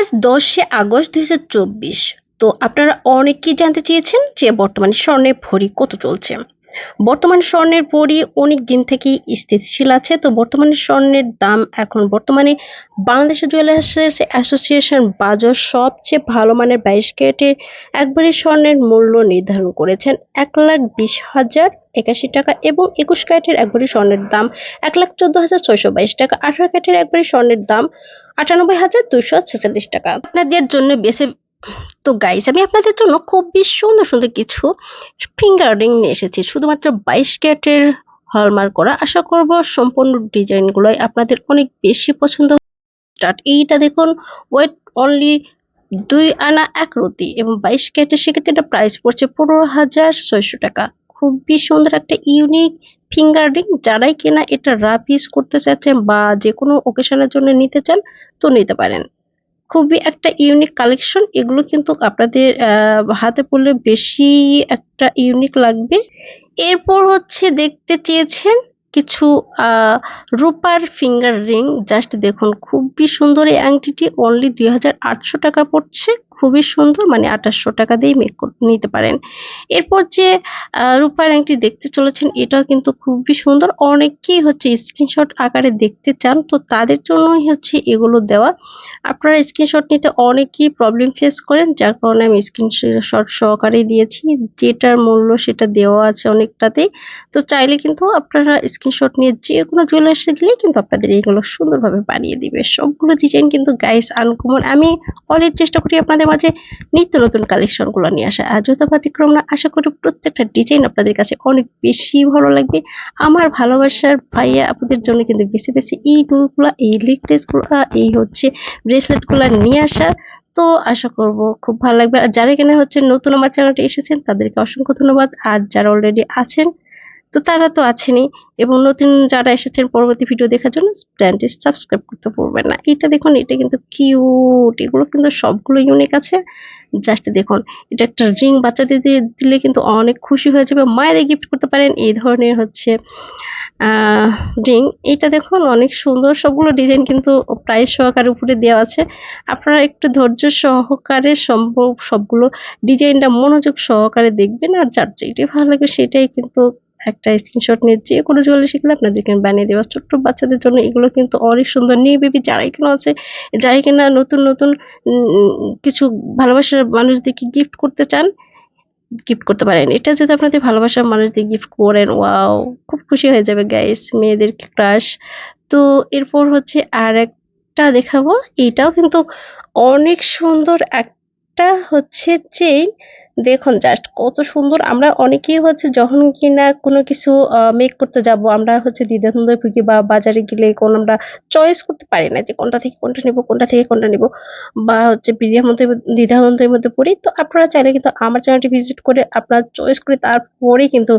আজ দশে আগস্ট দুই হাজার চব্বিশ। তো আপনারা অনেকেই জানতে চেয়েছেন যে বর্তমানে স্বর্ণের ভরি কত চলছে। বর্তমানে স্বর্ণের ভরি অনেক দিন থেকেই স্থিতিশীল আছে। তো বর্তমানে স্বর্ণের দাম এখন বর্তমানে বাংলাদেশ জুয়েলার্স অ্যাসোসিয়েশন বাজার সবচেয়ে ভালো মানের বাইশ ক্যারেটের একবারে স্বর্ণের মূল্য নির্ধারণ করেছেন এক লাখ বিশ হাজার একাশি টাকা এবং একুশ ক্যারেটের একবারে স্বর্ণের দাম এক লাখ চোদ্দ হাজার ছয়শো বাইশ টাকা। আঠারো ক্যারেটের একবারে স্বর্ণের দাম আটানব্বই হাজার দুশো ছেচল্লিশ টাকা। আপনাদের জন্য বেশি তো গাইস আমি আপনাদের জন্য খুবই সুন্দর সুন্দর কিছু ফিঙ্গার রিং নিয়ে এসেছি। শুধুমাত্র বাইশ ক্যারেটের হলমার্ক করা। আশা করব সম্পূর্ণ ডিজাইনগুলোই আপনাদের অনেক বেশি পছন্দ স্টার্ট এইটা দেখুন ওয়েট অনলি দুই আনা এক রতি এবং বাইশ ক্যারেটের সেক্ষেত্রে এটা প্রাইস পড়ছে পনেরো হাজার ছয়শো টাকা। খুবই সুন্দর একটা ইউনিক ফিঙ্গার রিং যারাই কিনা এটা রাফ ইউজ করতে চাচ্ছেন বা যে কোনো ওকেশনের জন্য নিতে চান, তো নিতে পারেন। খুবই একটা ইউনিক কালেকশন এগুলো কিন্তু আপনাদের হাতে পড়লে বেশি একটা ইউনিক লাগবে। এরপর হচ্ছে দেখতে চেয়েছেন কিছু রূপার ফিঙ্গার রিং জাস্ট দেখুন, খুবই সুন্দর এই আংটিটি। অনলি দুই হাজার আটশো টাকা পড়ছে। খুবই সুন্দর মানে আঠাশশো টাকা দিয়ে মেক নিতে পারেন। এরপর যে রূপার আংটি দেখতে চলেছেন, এটাও কিন্তু খুবই সুন্দর। অনেকেই হচ্ছে স্ক্রিনশট আকারে দেখতে চান, তো তাদের জন্যই হচ্ছে এগুলো দেওয়া। আপনারা স্ক্রিনশট নিতে অনেকেই প্রবলেম ফেস করেন, যার কারণে আমি স্ক্রিনশট সহকারে দিয়েছি। যেটার মূল্য সেটা দেওয়া আছে অনেকটাতেই। তো চাইলে কিন্তু আপনারা স্ক্রিনশট নিয়ে যে কোনো জুয়েলার্সে গেলে কিন্তু আপনাদের এইগুলো সুন্দরভাবে বানিয়ে দিবে। সবগুলো ডিজাইন কিন্তু গাইস আনকমন আমি অনেক চেষ্টা করি আপনাদের মাঝে নিত্য নতুন কালেকশনগুলো নিয়ে আসা। আর যত ব্যতিক্রম না, আশা করি প্রত্যেকটা ডিজাইন আপনাদের কাছে অনেক বেশি ভালো লাগবে। আমার ভালোবাসার ভাইয়া আপনাদের জন্য কিন্তু বেশি বেশি এই দুলগুলো, এই নেকলেসগুলো এই হচ্ছে ব্রেসলেটগুলো নিয়ে আসা। তো আশা করব খুব ভালো লাগবে। আর যারা এখানে হচ্ছে নতুন আমার চ্যানেলটি এসেছেন, তাদেরকে অসংখ্য ধন্যবাদ। আর যারা অলরেডি আছেন তো তারা তো আছেনই এবং নতুন যারা এসেছেন পরবর্তী ভিডিও দেখার জন্য চ্যানেলটি সাবস্ক্রাইব করতে ভুলবেন না। এটা দেখুন, এটা কিন্তু কিউট এগুলো কিন্তু সবগুলো ইউনিক আছে। জাস্ট দেখুন, এটা একটা রিং বাচ্চাদের দিয়ে দিলে কিন্তু অনেক খুশি হয়ে যাবে। মায়েদের গিফট করতে পারেন, এই ধরনের হচ্ছে রিং এটা দেখুন, অনেক সুন্দর সবগুলো ডিজাইন কিন্তু প্রাইস সহকারে উপরে দেওয়া আছে। আপনারা একটু ধৈর্য সহকারে সম্ভব, সবগুলো ডিজাইনটা মনোযোগ সহকারে দেখবেন আর যার যেটাই ভালো লাগবে সেটাই কিন্তু একটা স্ক্রিনশট নিয়ে যে কোনো জুয়েলারি শিখলে আপনাদেরকে বানিয়ে দেওয়া। ছোট্ট বাচ্চাদের জন্য এগুলো কিন্তু অনেক সুন্দর। নিয়ে বেবি যারাই কেনা আছে, যারাই কিনা নতুন নতুন কিছু ভালোবাসার মানুষদেরকে গিফট করতে চান গিফট করতে পারেন। এটা যদি আপনাদের ভালোবাসার মানুষদের গিফট করেন ওয়াও খুব খুশি হয়ে যাবে গাইস মেয়েদের ক্রাশ তো এরপর হচ্ছে আর একটা দেখাবো। এটাও কিন্তু অনেক সুন্দর একটা হচ্ছে চেইন দেখুন জাস্ট কত সুন্দর। আমরা অনেকেই হচ্ছে যখন কিনা কোনো কিছু মেক করতে যাব, আমরা হচ্ছে দ্বিধাদ্বন্দ্বে ভুগি বা বাজারে গেলে কোন আমরা চয়েস করতে পারি না যে কোনটা থেকে কোনটা নেব, কোনটা থেকে কোনটা নেব বা হচ্ছে মধ্যে দ্বিধাদ্বন্দ্বের মধ্যে পড়ি। তো আপনারা চাইলে কিন্তু আমার চ্যানেলটি ভিজিট করে আপনারা চয়েস করে তারপরে কিন্তু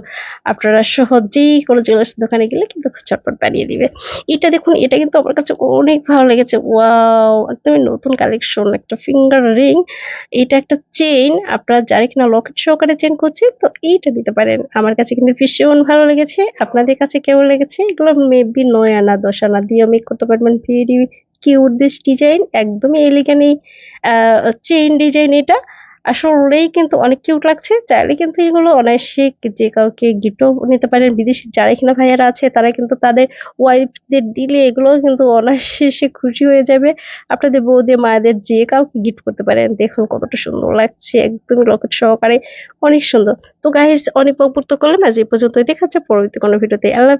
আপনারা সহজেই কোনো জুয়েলার্স দোকানে গেলে কিন্তু চটপট বানিয়ে দিবে। এটা দেখুন, এটা কিন্তু আমার কাছে অনেক ভালো লেগেছে। ওয়াও, একদমই নতুন কালেকশন একটা ফিঙ্গার রিং এটা একটা চেইন আপনারা যারা কিনা লকেট সহকারে চেন করছি, তো এইটা দিতে পারেন। আমার কাছে কিন্তু ভীষণ ভালো লেগেছে, আপনাদের কাছে কেমন লেগেছে? এগুলো মেবি নয় আনা, দশ আনা দিয়ে মেক করতে পারবেন। ভেরি কিউট দিস ডিজাইন একদমই এলিগানি চেইন ডিজাইন এটা। আসলেই কিন্তু অনেক কিউট লাগছে। চাইলে কিন্তু এগুলো অনায়াসে যে কাউকে গিফটও নিতে পারেন। বিদেশি যারা এখানে ভাইয়ারা আছে, তারা কিন্তু তাদের ওয়াইফদের দিলে এগুলো কিন্তু অনায়াসে সে খুশি হয়ে যাবে। আপনাদের বৌদি মায়েদের যে কাউকে গিফট করতে পারেন, দেখুন কতটা সুন্দর লাগছে। একদমই লকেট সহকারে অনেক সুন্দর। তো গাইজ অনেক বক্তব্য করলাম। আজ এই পর্যন্তই। দেখা যাচ্ছে পরবর্তী কোনো ভিডিওতে আল্লাহ